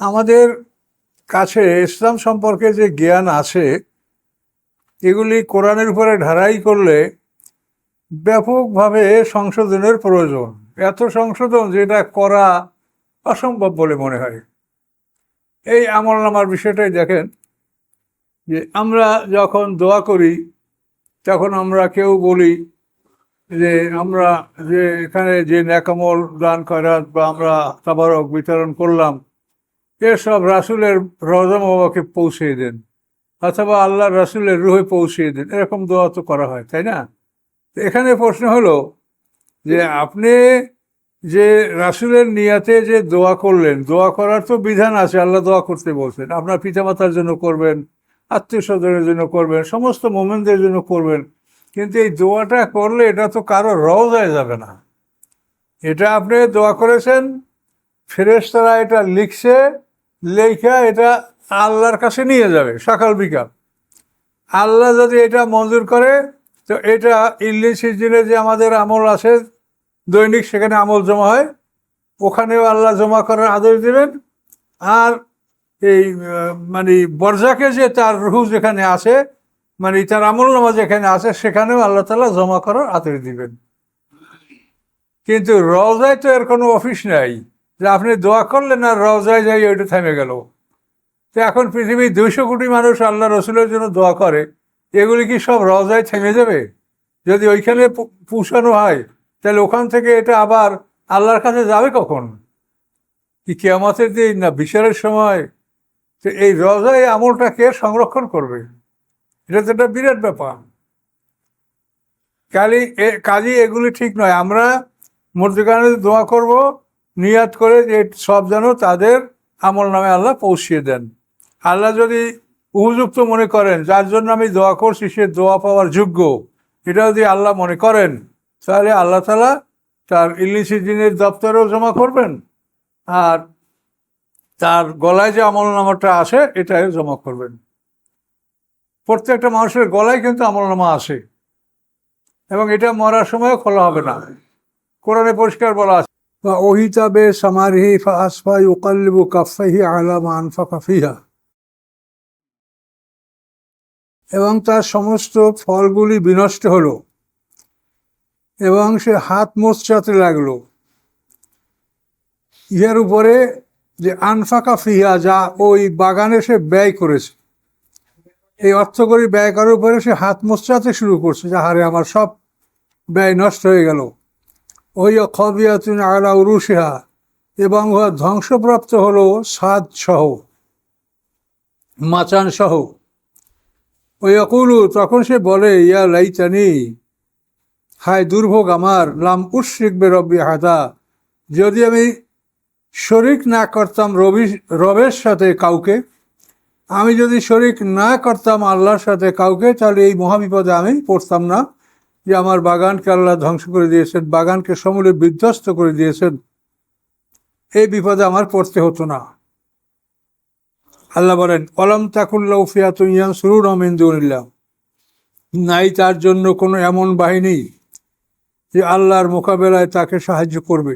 আমাদের কাছে ইসলাম সম্পর্কে যে জ্ঞান আছে, এগুলি কোরআনের উপরে ঢারাই করলে ব্যাপকভাবে সংশোধনের প্রয়োজন। এত সংশোধন যেটা করা অসম্ভব বলে মনে হয়। এই আমল নামার বিষয়টাই দেখেন যে আমরা যখন দোয়া করি, তখন আমরা কেউ বলি যে আমরা যে এখানে যে ন্যাকামল দান করাত বা আমরা তাবারক বিতরণ করলাম এসব রাসুলের রজম বাবাকে পৌঁছে দেন, অথবা আল্লাহ রাসুলের রুহে পৌঁছিয়ে দেন, এরকম দোয়া তো করা হয়, তাই না? এখানে প্রশ্ন হলো যে আপনি যে রাসুলের নিয়াতে যে দোয়া করলেন, দোয়া করার তো বিধান আছে, আল্লাহ দোয়া করতে বলছেন, আপনার পিতামাতার জন্য করবেন আত্মীয় স্বজনের জন্য করবেন, সমস্ত মোমেনদের জন্য করবেন, কিন্তু এই দোয়াটা করলে এটা তো কারও রওজায় যাবে না। এটা আপনি দোয়া করেছেন, ফেরেশতারা এটা লিখছে লেখা এটা আল্লাহর কাছে নিয়ে যাবে সকাল বিকাল। আল্লাহ যদি এটা মঞ্জুর করে, তো এটা ইল্লি সিজনে যে আমাদের আমল আছে, দৈনিক সেখানে আমল জমা হয়, ওখানেও আল্লাহ জমা করার আদেশ দেবেন। আর এই মানে বর্জাকে যে তার রুহু যেখানে আছে মানে তার আমল নামা যেখানে আছে, সেখানেও আল্লাহ তালা জমা করার আদেশ দিবেন। কিন্তু রজায় তো এর কোনো অফিস নাই। যে আপনি দোয়া করলেন আর রওজায় যাই ওইটা থেমে গেল। তো এখন পৃথিবীর দুইশো কোটি মানুষ আল্লাহ রসুলের জন্য দোয়া করে, এগুলি কি সব রওজায় থেমে যাবে? যদি ওইখানে পু- পৌঁছানো হয়, তাহলে ওখান থেকে এটা আবার আল্লাহর কাছে যাবে কখন? কি কেয়ামতের দিন না বিচারের সময়? তো এই রজায় আমলটা কে সংরক্ষণ করবে? এটা তো একটা বিরাট ব্যাপার। কালি কাজী এগুলি ঠিক নয়। আমরা মধ্যখানে দোয়া করব নিয়াত করে যে সব যেন তাদের আমল নামে আল্লাহ পৌঁছিয়ে দেন। আল্লাহ যদি উপযুক্ত মনে করেন, যার জন্য আমি দোয়া করছি, সে দোয়া পাওয়ার যোগ্য, এটা যদি আল্লাহ মনে করেন, তাহলে আল্লাহ তালা তার ইলিশি দিনের দপ্তরেও জমা করবেন, আর তার গলায় যে আমল নামাটা আসে এটাও জমা করবেন। প্রত্যেকটা মানুষের গলায় কিন্তু আমল নামা আসে, এবং এটা মরার সময়ও খোলা হবে না। কোরআনে পরিষ্কার বলা আছে বা ওহিতাবে সামারিহি ইউকাল্লিবু কাফাহি আলামা ফিহা এবং তার সমস্ত ফলগুলি বিনষ্ট হলো এবং সে হাত মোচাতে লাগল। ইহার উপরে যে আনফাকা ফিহা যা ওই বাগানে সে ব্যয় করেছে, এই অর্থকরী ব্যয় করার উপরে সে হাত মোচাতে শুরু করছে যে হারে আমার সব ব্যয় নষ্ট হয়ে গেল। ওই খবিয়াতুন আলা উরুষিহা এবং উহা ধ্বংসপ্রাপ্ত হল সাদ সহ, মাচান সহ। ওই অকুলু তখন সে বলে, ইয়া লাইতানি, হায় দুর্ভোগ আমার, লাম উশ্রিকবে রব্বি হাদা, যদি আমি শরিক না করতাম রবি, রবের সাথে কাউকে, আমি যদি শরিক না করতাম আল্লাহর সাথে কাউকে, তাহলে এই মহাবিপদে আমি পড়তাম না। যে আমার বাগানকে আল্লাহ ধ্বংস করে দিয়েছেন, বাগানকে সমূলে বিধ্বস্ত করে দিয়েছেন, এই বিপদে আমার পড়তে হতো না। আল্লাহ বলেন কলম তাকুল্লাহ ফিয়াত ইয়ান সুরুর অমিন্দুল্লাহ নাই তার জন্য কোনো এমন বাহিনী যে আল্লাহর মোকাবেলায় তাকে সাহায্য করবে।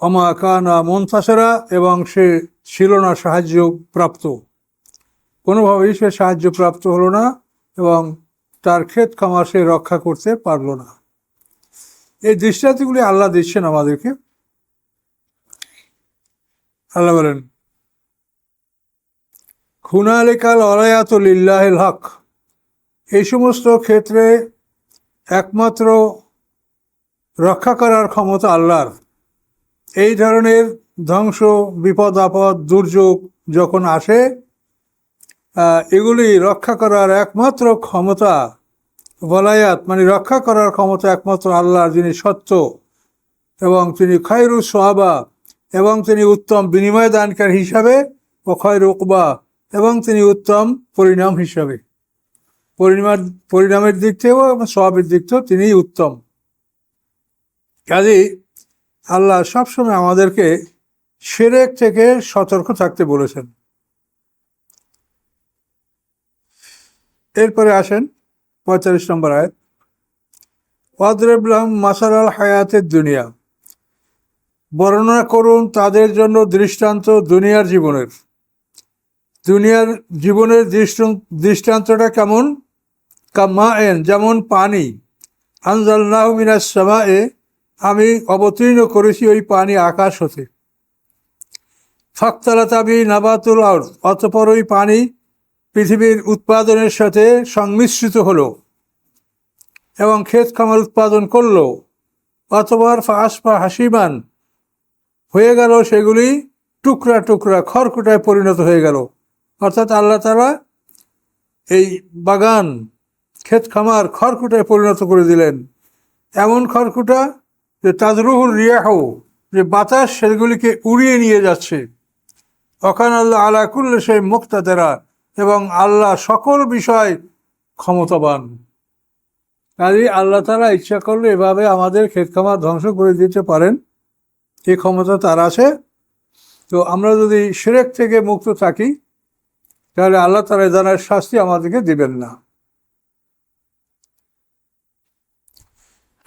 অমা কানা মনফাসেরা এবং সে ছিল না সাহায্য প্রাপ্ত কোনোভাবেই সে সাহায্য প্রাপ্ত হলো না এবং তার ক্ষেত খামার সে রক্ষা করতে পারল না। এই দৃষ্টান্তগুলি আল্লাহ দিচ্ছেন আমাদেরকে। আল্লাহ বলেন, খুনালিকাল অলায়াত লিল্লাহিল হক। এই সমস্ত ক্ষেত্রে একমাত্র রক্ষা করার ক্ষমতা আল্লাহর। এই ধরনের ধ্বংস বিপদ আপদ দুর্যোগ যখন আসে এগুলি রক্ষা করার একমাত্র ক্ষমতা বলায়াত মানে রক্ষা করার ক্ষমতা একমাত্র আল্লাহর, যিনি সত্য এবং তিনি খয়রু সোহাবা এবং তিনি উত্তম বিনিময় দানকার হিসাবে ও খয়রু উকবা এবং তিনি উত্তম পরিণাম হিসাবে। পরিণামের পরিণামের দিক থেকেও এবং স্বভাবের দিক থেকেও তিনিই উত্তম। কাজেই আল্লাহ সবসময় আমাদেরকে সেরেক থেকে সতর্ক থাকতে বলেছেন। এরপরে আসেন পঁয়তাল্লিশ নম্বর আয়াত। ওয়াদরেবলাম মাসাল আল হায়াতের দুনিয়া। বর্ণনা করুন তাদের জন্য দৃষ্টান্ত দুনিয়ার জীবনের। দুনিয়ার জীবনের দৃষ্টান, দৃষ্টান্তটা কেমন? কাম্মা এন যেমন পানি। আনজাল্লাহ মিনাস সামায়ে, আমি অবতীর্ণ করেছি ওই পানি আকাশ হতে। ফাকতালা তাবি নাবাতুল আউর অতপর ওই পানি পৃথিবীর উৎপাদনের সাথে সংমিশ্রিত হলো এবং ক্ষেত খামার উৎপাদন করল। অতপর ফাঁসপা হাসিমান হয়ে গেল, সেগুলি টুকরা টুকরা খড়কুটায় পরিণত হয়ে গেল। অর্থাৎ আল্লাহ তালা এই বাগান, ক্ষেত খামার খড়কুটায় পরিণত করে দিলেন। এমন খড়কুটা যে তাজরুহুল রিয়াহ, যে বাতাস সেগুলিকে উড়িয়ে নিয়ে যাচ্ছে। অখান আল্লাহ আলা কুল্লে সেই মুক্তাদেরা এবং আল্লাহ সকল বিষয় ক্ষমতাবান। কাজে আল্লাহ তারা ইচ্ছা করলে এভাবে আমাদের ক্ষেত খামার ধ্বংস করে দিতে পারেন। এই ক্ষমতা তার আছে। তো আমরা যদি সেরেক থেকে মুক্ত থাকি, তাহলে আল্লাহ তারা ধরনের শাস্তি আমাদেরকে দিবেন না।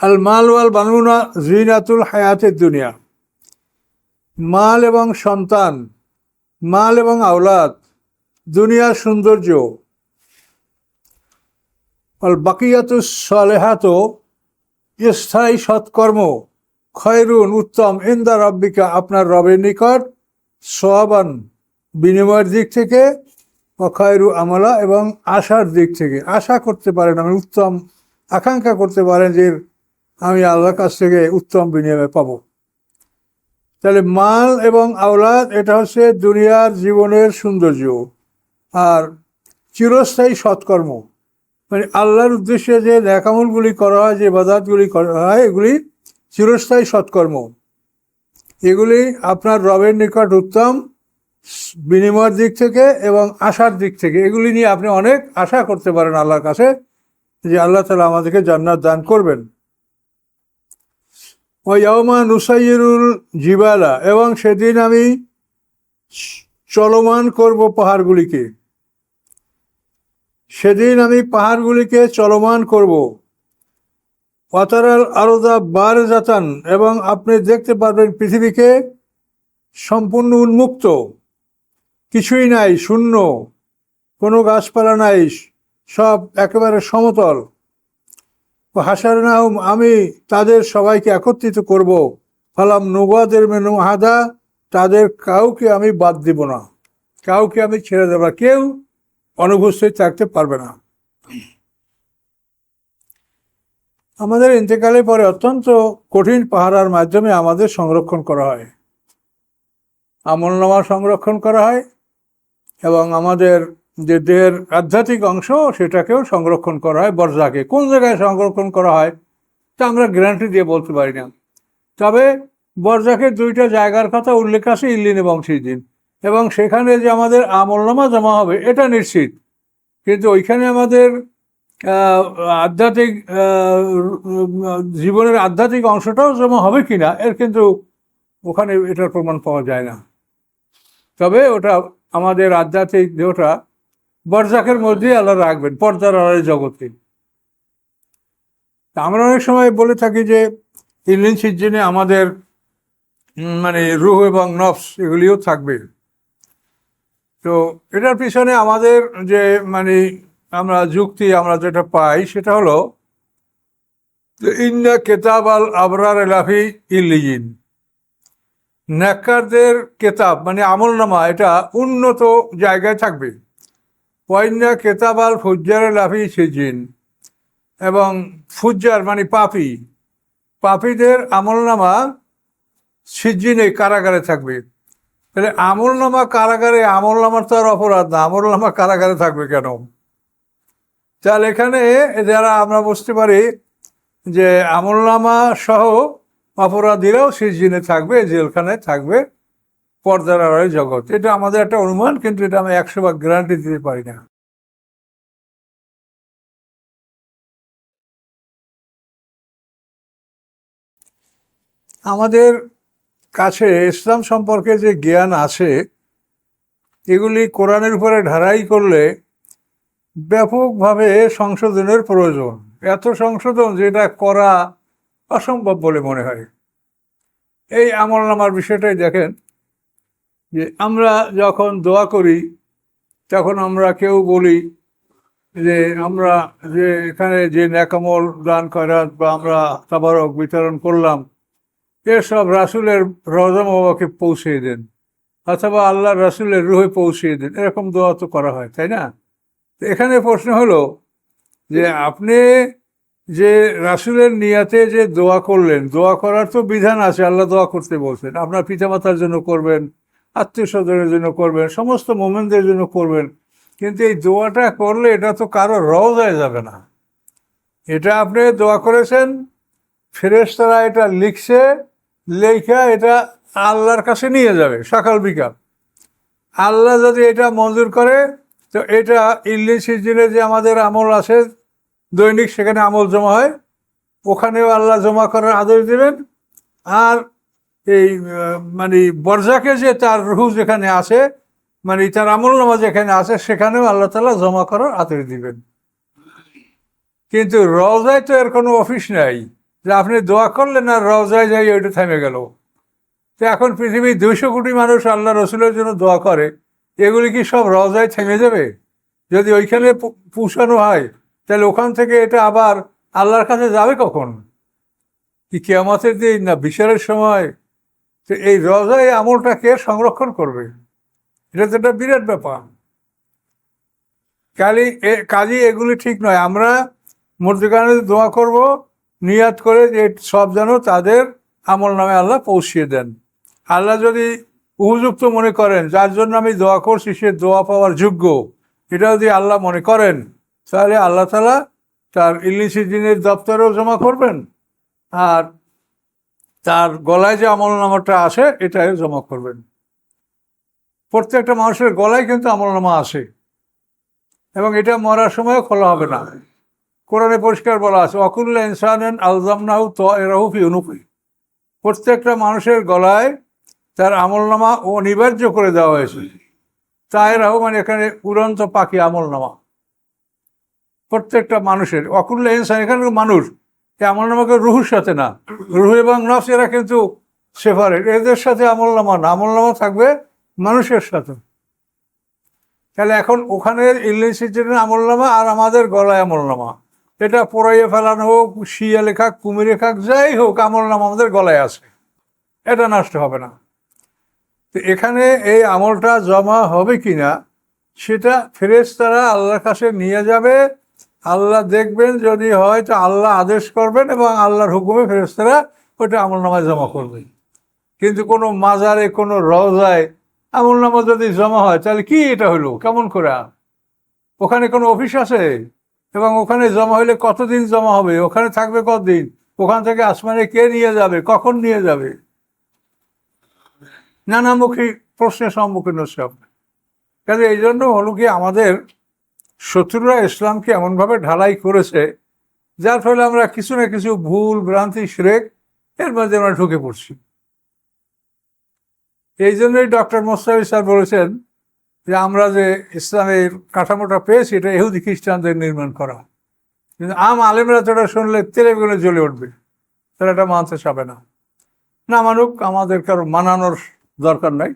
আল মাল ওয়াল বানুনা জিনাতুল হায়াতের দুনিয়া। মাল এবং সন্তান, মাল এবং আওলাদ দুনিয়ার সৌন্দর্য। আল বাকিয়াতুস সালেহাত, স্থায়ী সৎকর্ম, খয়রুন উত্তম ইন্দা রব্বিকা, আপনার রবের নিকট সোয়াবান বিনিময়ের দিক থেকে অক্ষয়রু আমলা এবং আশার দিক থেকে। আশা করতে পারেন আমি উত্তম, আকাঙ্ক্ষা করতে পারেন যে আমি আল্লাহর কাছ থেকে উত্তম বিনিময় পাব। তাহলে মাল এবং আওলাদ, এটা হচ্ছে দুনিয়ার জীবনের সৌন্দর্য। আর চিরস্থায়ী সৎকর্ম। মানে আল্লাহর উদ্দেশ্যে যে ন্যাকামলগুলি করা হয়, যে বাদাতগুলি করা হয়, এগুলি চিরস্থায়ী সৎকর্ম। এগুলি আপনার রবের নিকট উত্তম বিনিময়ের দিক থেকে এবং আশার দিক থেকে। এগুলি নিয়ে আপনি অনেক আশা করতে পারেন আল্লাহর কাছে, যে আল্লাহ তালা আমাদেরকে জান্নাত দান করবেন। ওয়াউমা নুসাইরুল জিবালা, এবং সেদিন আমি চলমান করব পাহাড়গুলিকে। সেদিন আমি পাহাড়গুলিকে চলমান করব। পাতারাল আরদা বার জাতান এবং আপনি দেখতে পারবেন পৃথিবীকে সম্পূর্ণ উন্মুক্ত। কিছুই নাই, শূন্য। কোনো গাছপালা নাই, সব একেবারে সমতল। হাসার নাম আমি তাদের সবাইকে একত্রিত করব। ফালাম নৌবাদের মেনু হাদা তাদের কাউকে আমি বাদ দিব না। কাউকে আমি ছেড়ে দেব কেউ অনুপস্থিত থাকতে পারবে না। আমাদের ইন্তেকালের পরে অত্যন্ত কঠিন পাহারার মাধ্যমে আমাদের সংরক্ষণ করা হয়। আমলনামা সংরক্ষণ করা হয় এবং আমাদের যে দেহের আধ্যাত্মিক অংশ সেটাকেও সংরক্ষণ করা হয়, বর্জাকে। কোন জায়গায় সংরক্ষণ করা হয় তা আমরা গ্যারান্টি দিয়ে বলতে পারি না। তবে বর্জাকের দুইটা জায়গার কথা উল্লেখ আছে ইল্লিন এবং সিদিন এবং সেখানে যে আমাদের আমলনামা জমা হবে, এটা নিশ্চিত। কিন্তু ওইখানে আমাদের আধ্যাত্মিক জীবনের আধ্যাত্মিক অংশটাও জমা হবে কিনা, এর কিন্তু ওখানে এটার প্রমাণ পাওয়া যায় না। তবে ওটা আমাদের আধ্যাত্মিক দেহটা বরজাকের মধ্যেই আল্লাহ রাখবেন, পর্দার আড়াই জগতে। আমরা অনেক সময় বলে থাকি যে ইলিন সিজনে আমাদের মানে রুহ এবং নফস এগুলিও থাকবে। তো এটার পিছনে আমাদের যে মানে আমরা যুক্তি, আমরা যেটা পাই সেটা হলো ইন্না কেতাব আল আবরার এলাফি ইল্লিজিন ন্যাকারদের কেতাব মানে আমলনামা, এটা উন্নত জায়গায় থাকবে। ওয়াইন্না কেতাব আল ফুজ্জার লাফি সিজিন। এবং ফুজ্জার মানে পাপি। পাপীদের আমলনামা সিজিনে কারাগারে থাকবে। তাহলে আমলনামা কারাগারে আমলনামার তো আর অপরাধ না, আমলনামা কারাগারে থাকবে কেন? তাহলে এখানে যারা আমরা বুঝতে পারি যে আমলনামা সহ অপরাধীরাও সিজিনে থাকবে, জেলখানায় থাকবে, পর্দার আড়াই জগৎ। এটা আমাদের একটা অনুমান, কিন্তু এটা আমি একশো ভাগ গ্যারান্টি দিতে পারি না। আমাদের কাছে ইসলাম সম্পর্কে যে জ্ঞান আছে, এগুলি কোরআনের উপরে ঢালাই করলে ব্যাপকভাবে সংশোধনের প্রয়োজন। এত সংশোধন যেটা করা অসম্ভব বলে মনে হয়। এই আমল নামার বিষয়টাই দেখেন যে আমরা যখন দোয়া করি, তখন আমরা কেউ বলি যে আমরা যে এখানে যে ন্যাকামল দান করাত বা আমরা তাবারক বিতরণ করলাম এসব রাসুলের রজম বাবাকে পৌঁছে দেন, অথবা আল্লাহ রাসুলের রুহে পৌঁছিয়ে দেন, এরকম দোয়া তো করা হয়, তাই না? এখানে প্রশ্ন হলো যে আপনি যে রাসুলের নিয়াতে যে দোয়া করলেন, দোয়া করার তো বিধান আছে, আল্লাহ দোয়া করতে বলছেন, আপনার পিতামাতার জন্য করবেন আত্মীয় স্বজনের জন্য করবেন, সমস্ত মোমেনদের জন্য করবেন, কিন্তু এই দোয়াটা করলে এটা তো কারও রওজায় যাবে না। এটা আপনি দোয়া করেছেন, ফেরেশতারা এটা লিখছে লেখা এটা আল্লাহর কাছে নিয়ে যাবে সকাল বিকাল। আল্লাহ যদি এটা মঞ্জুর করে, তো এটা ইল্লি সিজনে যে আমাদের আমল আছে, দৈনিক সেখানে আমল জমা হয়, ওখানেও আল্লাহ জমা করার আদেশ দেবেন। আর এই মানে বর্জাকে যে তার রুহু যেখানে আছে মানে তার আমল নামা যেখানে আছে, সেখানেও আল্লাহ তালা জমা করার আদেশ দিবেন। কিন্তু রজায় তো এর কোনো অফিস নাই। যে আপনি দোয়া করলেন আর রওজায় যাই ওইটা থেমে গেল। তো এখন পৃথিবীর দুইশো কোটি মানুষ আল্লাহ রসুলের জন্য দোয়া করে, এগুলি কি সব রওজায় থেমে যাবে? যদি ওইখানে পৌ- পৌঁছানো হয়, তাহলে ওখান থেকে এটা আবার আল্লাহর কাছে যাবে কখন? কি কেয়ামতের দিন না বিচারের সময়? তো এই রজায় আমলটা কে সংরক্ষণ করবে? এটা তো একটা বিরাট ব্যাপার। কালি কাজী এগুলি ঠিক নয়। আমরা মধ্যখানে দোয়া করব নিয়াত করে যে সব যেন তাদের আমল নামে আল্লাহ পৌঁছিয়ে দেন। আল্লাহ যদি উপযুক্ত মনে করেন, যার জন্য আমি দোয়া করছি, সে দোয়া পাওয়ার যোগ্য, এটা যদি আল্লাহ মনে করেন, তাহলে আল্লাহ তালা তার ইলিশি দিনের দপ্তরেও জমা করবেন, আর তার গলায় যে আমল নামাটা আসে এটাও জমা করবেন। প্রত্যেকটা মানুষের গলায় কিন্তু আমল নামা আসে, এবং এটা মরার সময়ও খোলা হবে না। কোরআনে পরিষ্কার বলা আছে, অকুল্লা ইনসান আলজামনাহু তো এরাহুফি অনুফি প্রত্যেকটা মানুষের গলায় তার আমলনামা অনিবার্য করে দেওয়া হয়েছে। তাহেরাও মানে এখানে উড়ন্ত পাখি আমলনামা। প্রত্যেকটা মানুষের, অকুল্লা ইনসান এখানে মানুষ এই আমলনামাকে রুহুর সাথে না। রুহু এবং নফস, এরা কিন্তু সেপারেট এদের সাথে আমলনামা না। আমলনামা থাকবে মানুষের সাথে। তাহলে এখন ওখানে ইংলিশের আমলনামা আর আমাদের গলায় আমলনামা। এটা পড়াইয়ে ফেলানো হোক শিয়ালে খাক কুমিরে খাক যাই হোক আমলনামা আমাদের গলায় আছে। এটা নষ্ট হবে না। তো এখানে এই আমলটা জমা হবে কি না সেটা ফেরেশতারা আল্লাহর কাছে নিয়ে যাবে। আল্লাহ দেখবেন, যদি হয়, তো আল্লাহ আদেশ করবেন এবং আল্লাহর হুকুমে ফেরেশতারা ওটা আমল নামায় জমা করবে। কিন্তু কোনো মাজারে, কোনো রওজায় আমল নামা যদি জমা হয়, তাহলে কি এটা হলো? কেমন করে? ওখানে কোনো অফিস আছে? এবং ওখানে জমা হলে কতদিন জমা হবে? ওখানে থাকবে কতদিন? ওখান থেকে আসমানে কে নিয়ে যাবে? কখন নিয়ে যাবে? নানামুখী প্রশ্নের সম্মুখীন হচ্ছে আপনি। কাজে এই জন্য হলো কি, আমাদের শত্রুরা ইসলামকে এমনভাবে ঢালাই করেছে, যার ফলে আমরা কিছু না কিছু ভুল, ভ্রান্তি, শ্রেক এর মধ্যে আমরা ঢুকে পড়ছি। এই জন্যই ডক্টর মোস্তাফি স্যার বলেছেন যে আমরা যে ইসলামের কাঠামোটা পেয়েছি, এটা ইহুদি খ্রিস্টানদের নির্মাণ করা। কিন্তু আম আলেমরা এটা শুনলে তেলে জ্বলে উঠবে তারা এটা মানতে চাবে না। না মানুক, আমাদের কারও মানানোর দরকার নাই।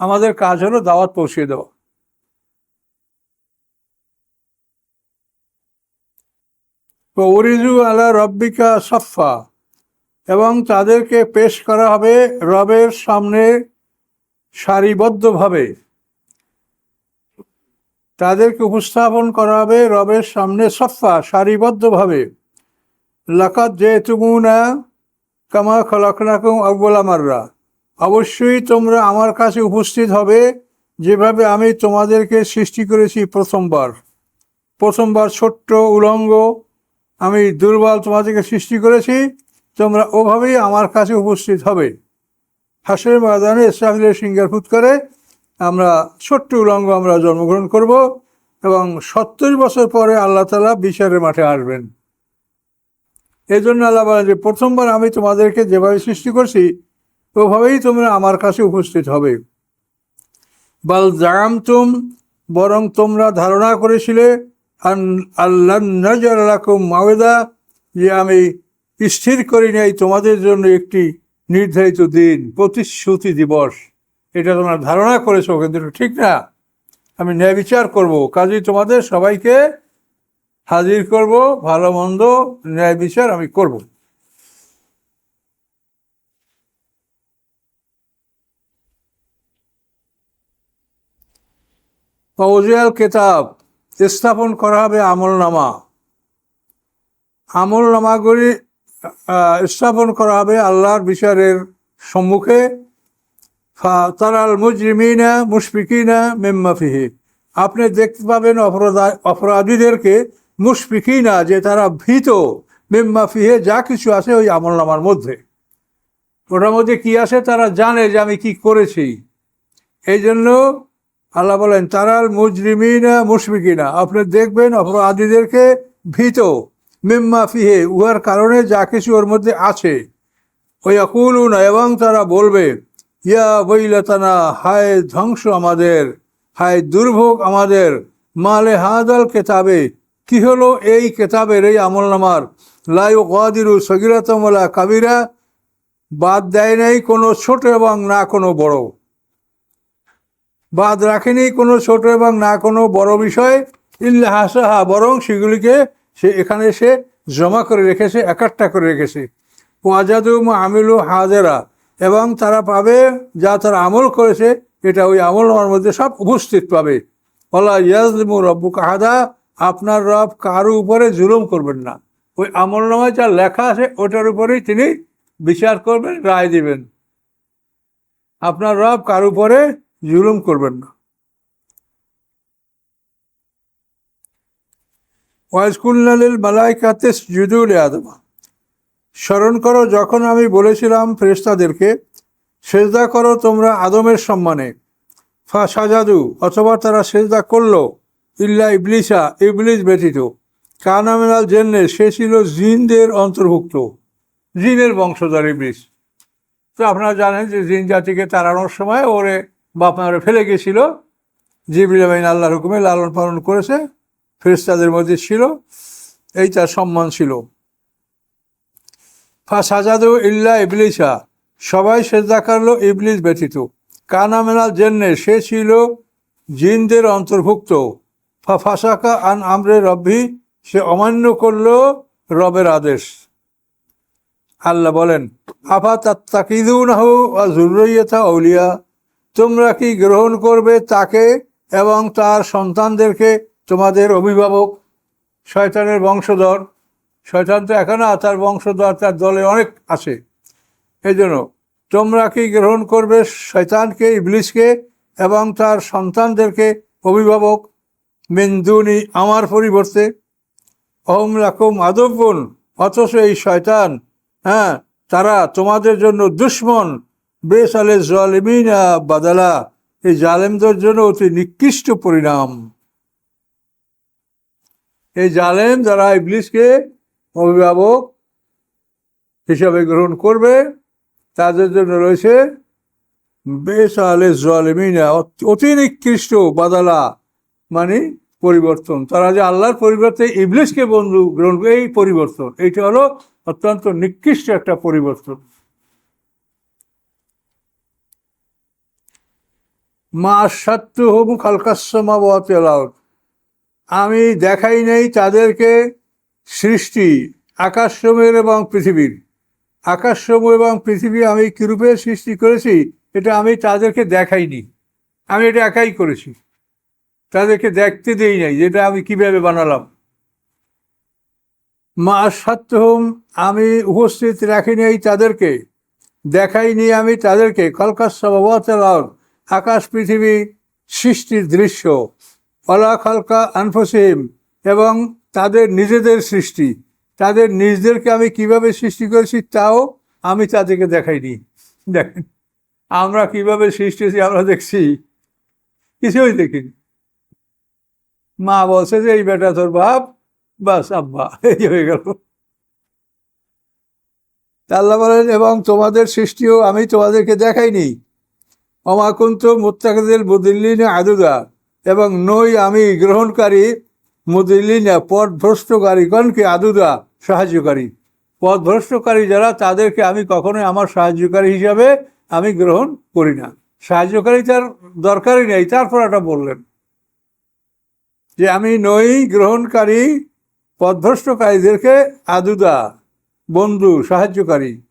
আমাদের কাজ হলো দাওয়াত পৌঁছিয়ে দেওয়া। তো অরিজু আলা রব্বিকা সফা এবং তাদেরকে পেশ করা হবে রবের সামনে সারিবদ্ধভাবে। তাদেরকে উপস্থাপন করা হবে রবের সামনে সফা, সারিবদ্ধভাবে। লাকাত যে তুমুনা কামা খলাকনাকুম আমাররা অবশ্যই তোমরা আমার কাছে উপস্থিত হবে যেভাবে আমি তোমাদেরকে সৃষ্টি করেছি প্রথমবার। প্রথমবার ছোট্ট উলঙ্গ, আমি দুর্বল তোমাদেরকে সৃষ্টি করেছি, তোমরা ওভাবেই আমার কাছে উপস্থিত হবে। হাসের ময়দানে ইসরাফিলের সিঙ্গার ফুট করে আমরা ছোট্ট উলঙ্গ আমরা জন্মগ্রহণ করব এবং সত্তর বছর পরে আল্লাহ তালা বিচারের মাঠে আসবেন। এই জন্য আল্লাহ বলেন যে, প্রথমবার আমি তোমাদেরকে যেভাবে সৃষ্টি করছি, ওভাবেই তোমরা আমার কাছে উপস্থিত হবে। বাল জাগামতুম বরং তোমরা ধারণা করেছিলে আল্লাহ মাওয়েদা, যে আমি স্থির করি নাই তোমাদের জন্য একটি নির্ধারিত দিন, প্রতিশ্রুতি দিবস। এটা তোমরা ধারণা করেছ কিন্তু ঠিক না। আমি ন্যায় বিচার করব। কাজেই তোমাদের সবাইকে হাজির করব ভালো মন্দ ন্যায় বিচার আমি করব। ফৌজিয়াল কেতাব স্থাপন করা হবে আমল নামা আমল নামাগুলি আহ, স্থাপন করা হবে আল্লাহর বিচারের সম্মুখে। তারাল মুজরিমিনা মুশফিকিনা মেম্মাফিহি আপনি দেখতে পাবেন অপরাধ, অপরাধীদেরকে মুশফিকিনা, যে তারা ভীত মেম্মাফিহে যা কিছু আছে ওই আমল নামার মধ্যে। ওটার মধ্যে কি আছে? তারা জানে যে আমি কি করেছি। এই জন্য আল্লাহ বলেন তারাল মুজরিমিনা মুশফিকিনা। আপনি দেখবেন অপরাধীদেরকে ভীত, মিম্মা ফিহে, উহার কারণে যা কিছু ওর মধ্যে আছে। ওই অকুলুন এবং তারা বলবে ইয়া বইলতানা হায় ধ্বংস আমাদের, হায় দুর্ভোগ আমাদের, মালে হাদাল কেতাবে, কি হলো এই কেতাবের এই আমলনামার? লাইউ কাদিরু সগিরাতমলা কাবিরা, বাদ দেয় নাই কোনো ছোট এবং না কোনো বড়। বাদ রাখেনি কোনো ছোট এবং না কোনো বড় বিষয়, ইল্লা হাসাহা, বরং সেগুলিকে সে এখানে সে জমা করে রেখেছে, একাট্টা করে রেখেছে। ওয়াজাদু আমিলু হাজেরা এবং তারা পাবে, যা তারা আমল করেছে, এটা ওই আমল নামার মধ্যে সব উপস্থিত পাবে। ওলা ইয়াজলিমু রব্বু কাহাদা আপনার রব কারও উপরে জুলুম করবেন না। ওই আমল নামায় যা লেখা আছে, ওটার উপরেই তিনি বিচার করবেন, রায় দিবেন। আপনার রব কার উপরে জুলুম করবেন না। ওয়াজকুল্লালিল মালাইকাতে জুদুল আদমা। স্মরণ করো, যখন আমি বলেছিলাম ফেরেশতাদেরকে, সেজদা করো তোমরা আদমের সম্মানে। ফা সাজাদু, অথবা তারা সেজদা করল, ইল্লা ইবলিসা, ইবলিস ব্যতীত। কানামিনাল জেন্নে, সে ছিল জিনদের অন্তর্ভুক্ত, জিনের বংশধর ইবলিস। তো আপনারা জানেন যে জিন জাতিকে তাড়ানোর সময় ওরে বাপ ফেলে গেছিল। জিবরিল আমিন আল্লাহর হুকুমে লালন পালন করেছে, ফেরেশতাদের মধ্যে ছিল, এই তার সম্মান ছিল। ফা সাজাদু ইল্লা ইবলিসা। সবাই সেজদা করল ইবলিস ব্যতীত। কানা মেনাল জেন্নে সে ছিল জিনদের অন্তর্ভুক্ত। ফা ফাসাকা আন আমরে রব্বি, সে অমান্য করল রবের আদেশ। আল্লাহ বলেন, আফা তাকিদুনাহু জুরইয়তা আউলিয়া, তোমরা কি গ্রহণ করবে তাকে এবং তার সন্তানদেরকে তোমাদের অভিভাবক, শয়তানের বংশধর? শয়তান তো এখন আর তার বংশধর, তার দলে অনেক আছে। এই জন্য তোমরা কি গ্রহণ করবে শয়তানকে ইবলিসকে এবং তার সন্তানদেরকে? অভিভাবক মেন্দুনি আমার পরিবর্তে। অহম রাকুম আদব্বন অথচ এই শয়তান হ্যাঁ তারা তোমাদের জন্য দুশ্মন। বেশ আলে জলিমিনা বাদালা, এই জালেমদের জন্য অতি নিকৃষ্ট পরিণাম। এই জালেম যারা ইবলিসকে অভিভাবক হিসাবে গ্রহণ করবে। তাদের জন্য রয়েছে বেশ জলেমিনা, অতি নিকৃষ্ট বাদালা মানে পরিবর্তন। তারা যে আল্লাহর পরিবর্তে ইবলিসকে বন্ধু গ্রহণ এই পরিবর্তন। এইটা হলো অত্যন্ত নিকৃষ্ট একটা পরিবর্তন। মা সত্য হোম খালকাসমা বাউট আমি দেখাই নেই তাদেরকে সৃষ্টি, আকাশসমূহের এবং পৃথিবীর। আকাশসমূহ এবং পৃথিবী আমি কীরূপে সৃষ্টি করেছি, এটা আমি তাদেরকে দেখাইনি। আমি এটা একাই করেছি। তাদেরকে দেখতে দেই নাই, যেটা আমি কীভাবে বানালাম। মা সত্যহম আমি উপস্থিত রাখি নেই তাদেরকে দেখাইনি আমি তাদেরকে। স্বভাবতলার আকাশ পৃথিবী সৃষ্টির দৃশ্য। অলা খালকা আনফসিম এবং তাদের নিজেদের সৃষ্টি। তাদের নিজেদেরকে আমি কীভাবে সৃষ্টি করেছি তাও আমি তাদেরকে দেখাইনি। দেখেন, আমরা কীভাবে সৃষ্টি হয়েছি আমরা দেখছি। কিছুই দেখিনি। মা বলছে যে, এই বেটা তোর বাপ, বাস আব্বা। এই হয়ে গেল। আল্লাহ বলেন, এবং তোমাদের সৃষ্টিও আমি তোমাদেরকে দেখাইনি। অমাকুন্ত মোত্তাকাদের মুদিল্লিনে আদুদা এবং নই আমি গ্রহণকারী মুদিল্লিনা পথভ্রষ্টকারীগণকে আদুদা সাহায্যকারী। পথভ্রষ্টকারী যারা, তাদেরকে আমি কখনোই আমার সাহায্যকারী হিসাবে আমি গ্রহণ করি না। সাহায্যকারী তার দরকারই নেই, তারপর এটা বললেন। যে আমি নই গ্রহণকারী, পথভ্রষ্টকারীদেরকে আদুদা, বন্ধু, সাহায্যকারী।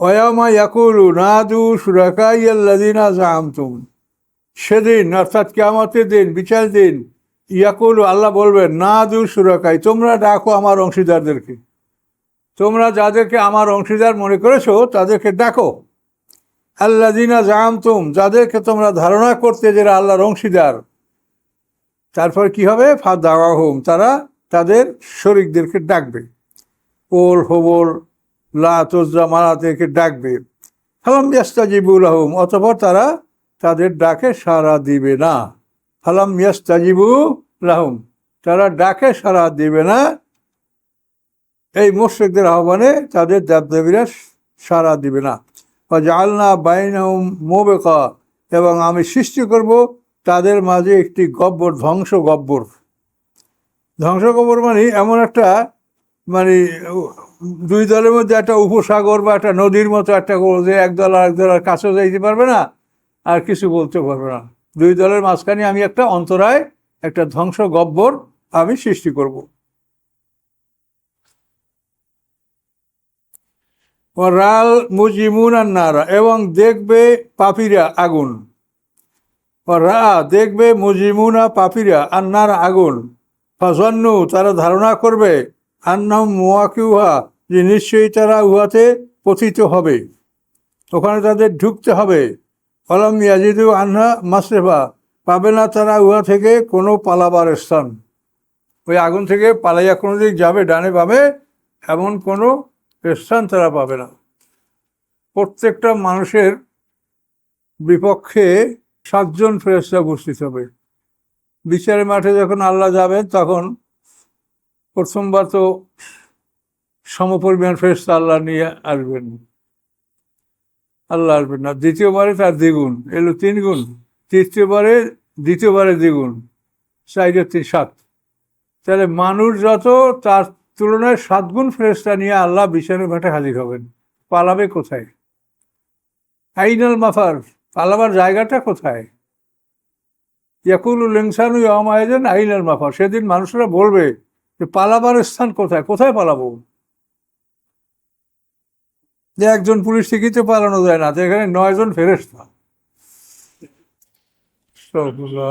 ওয়ামা ইয়াকুলু, নাদু সুরাকাই আল্লাদিনা জামতুম সেদিন, অর্থাৎ কেয়ামতের দিন বিচার দিন, ইয়াকুলু, আল্লাহ বলবেন নাদু সুরাকাই তোমরা ডাকো আমার অংশীদারদেরকে। তোমরা যাদেরকে আমার অংশীদার মনে করেছ, তাদেরকে ডাকো। আল্লাদিনা জামতুম যাদেরকে তোমরা ধারণা করতে যারা আল্লাহর অংশীদার। তারপর কি হবে? ফা তারা তাদের শরিকদেরকে ডাকবে। ওল হোবল লা তোজা মারাতেকে ডাকবে। ফালাম ইয়াস্তাজিবুল আহম অতপর তারা তাদের ডাকে সাড়া দিবে না। ফালাম ইয়াস্তাজিবু লাহুম, তারা ডাকে সাড়া দিবে না। এই মোশেকদের আহ্বানে তাদের দেবদেবীরা সাড়া দিবে না। জালনা বাইনাহুম মোবেকা, এবং আমি সৃষ্টি করব তাদের মাঝে একটি গব্বর, ধ্বংস গব্বর। ধ্বংস গব্বর মানে এমন একটা মানে দুই দলের মধ্যে একটা উপসাগর বা একটা নদীর মতো একটা যে একদল আর এক দল আর কাছেও যাইতে পারবে না আর কিছু বলতে পারবে না। দুই দলের মাঝখানে আমি একটা অন্তরায়, একটা ধ্বংস গব্বর আমি সৃষ্টি করব। রাল মুজিমুন আর নারা এবং দেখবে পাপিরা আগুন। রা দেখবে মুজিমুনা পাপিরা আর আন্নার আগুন। ফাজন্নু, তারা ধারণা করবে, আন্নাম মুয়াকিউহা যে নিশ্চয়ই তারা উহাতে পতিত হবে। ওখানে তাদের ঢুকতে হবে। ফলম ইয়াজিদু আন্না মাসরেফা, পাবে না তারা উহা থেকে কোনো পালাবার স্থান। ওই আগুন থেকে পালাইয়া কোনো দিক যাবে, ডানে পাবে এমন কোনো স্থান তারা পাবে না। প্রত্যেকটা মানুষের বিপক্ষে সাতজন ফেরস্তা উপস্থিত হবে। বিচারের মাঠে যখন আল্লাহ যাবেন, তখন প্রথমবার তো সমপরিমাণ ফেরস্তা আল্লাহ নিয়ে আসবেন। আল্লাহ আসবেন না। দ্বিতীয়বারে তার দ্বিগুণ। এলো তিন গুণ। তৃতীয়বারে, দ্বিতীয়বারে দ্বিগুণ। চাইলে তিন সাত। তাহলে মানুষ যত তার তুলনায় সাত গুণ ফেরস্তা নিয়ে আল্লাহ বিচারের মাঠে হাজির হবেন। পালাবে কোথায়? আইনাল মাফার। পালাবার জায়গাটা কোথায়? ইয়াকুল লেংসানু ইয়ামায়জন আইনাল মাফার। সেদিন মানুষরা বলবে যে, পালাবার স্থান কোথায়? কোথায় পালাবো? যে একজন পুলিশ ঠিকই পালানো যায় না যেখানে নয়জন ফেরেস্তা আস্তাগফিরুল্লাহ